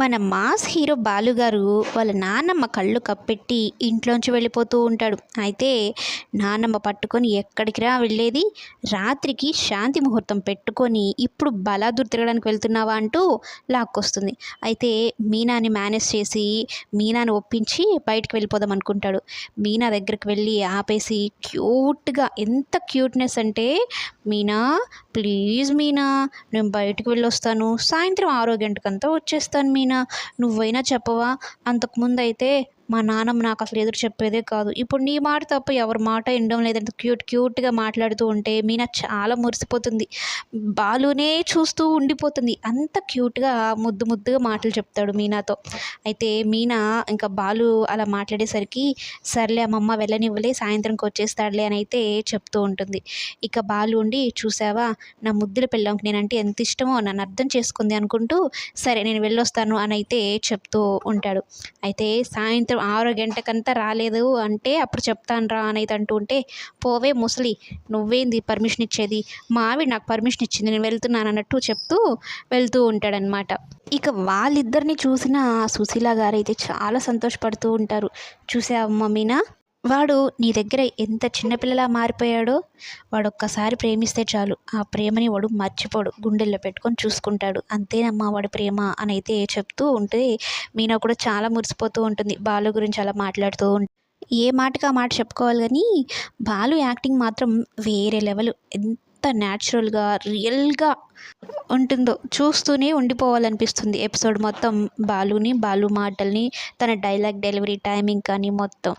మన mass hero బాలుగారు వాళ్ళ నాన్నమ్మ కళ్ళు కప్పెట్టి ఇంట్లోంచి వెళ్ళిపోతూ ఉంటాడు. అయితే నానమ్మ పట్టుకొని ఎక్కడికి రా వెళ్ళేది? రాత్రికి శాంతి ముహూర్తం పెట్టుకొని ఇప్పుడు బలాదూర్ తిరగడానికి వెళ్తున్నావా అంటూ లాక్కొస్తుంది. అయితే మీనాని మేనేజ్ చేసి మీనాని ఒప్పించి బయటకు వెళ్ళిపోదాం అనుకుంటాడు. మీనా దగ్గరికి వెళ్ళి ఆపేసి క్యూట్గా ఎంత క్యూట్నెస్ అంటే మీనా ప్లీజ్ మీనా నేను బయటకు వెళ్ళొస్తాను. సాయంత్రం ఆరో గంటకంతా వచ్చేస్తాను మీనా నువ్వైనా చెప్పవా? అంతకుముందైతే మా నాన్నమ్మ నాకు అసలు ఎదురు చెప్పేదే కాదు. ఇప్పుడు నీ మాట తప్ప ఎవరి మాట వినడం లేదంటే క్యూట్ క్యూట్గా మాట్లాడుతూ ఉంటే మీనా చాలా మురిసిపోతుంది. బాలునే చూస్తూ ఉండిపోతుంది. అంత క్యూట్గా ముద్దు ముద్దుగా మాటలు చెప్తాడు మీనాతో. అయితే మీనా ఇంకా బాలు అలా మాట్లాడేసరికి సర్లే అమ్మమ్మ వెళ్ళనివ్వలే సాయంత్రంకి వచ్చేస్తాడులే అని అయితే చెప్తూ ఉంటుంది. ఇక బాలు ఉండి చూసావా నా ముద్దుల పిల్లంకి నేనంటే ఎంత ఇష్టమో నన్ను అర్థం చేసుకుంది అనుకుంటూ సరే నేను వెళ్ళొస్తాను అని అయితే చెప్తూ ఉంటాడు. అయితే సాయంత్రం ఆరు గంటకంతా రాలేదు అంటే అప్పుడు చెప్తాను రా అనేది అంటుంటే అంటూ ఉంటే పోవే ముసలి నువ్వేంది పర్మిషన్ ఇచ్చేది? మా నాకు పర్మిషన్ ఇచ్చింది నేను వెళ్తున్నాను అన్నట్టు చెప్తూ వెళ్తూ ఉంటాడనమాట ఇక వాళ్ళిద్దరిని చూసిన సుశీల గారు అయితే చాలా సంతోషపడుతూ ఉంటారు. చూసావమ్మా మీనా? వాడు నీ దగ్గర ఎంత చిన్నపిల్లలా మారిపోయాడో వాడు ఒక్కసారి ప్రేమిస్తే చాలు. ఆ ప్రేమని వాడు మర్చిపోడు. గుండెల్లో పెట్టుకొని చూసుకుంటాడు. అంతేనమ్మా వాడు ప్రేమ అని అయితే చెప్తూ ఉంటే మీనా కూడా చాలా మురిసిపోతూ ఉంటుంది. బాలు గురించి అలా మాట్లాడుతూ ఉంటుంది ఏ మాటకి ఆ మాట చెప్పుకోవాలి కానీ బాలు యాక్టింగ్ మాత్రం వేరే లెవెల్. ఎంత న్యాచురల్గా రియల్గా ఉంటుందో చూస్తూనే ఉండిపోవాలనిపిస్తుంది. ఎపిసోడ్ మొత్తం బాలుని బాలు మాటల్ని తన డైలాగ్ డెలివరీ టైమింగ్ కానీ మొత్తం.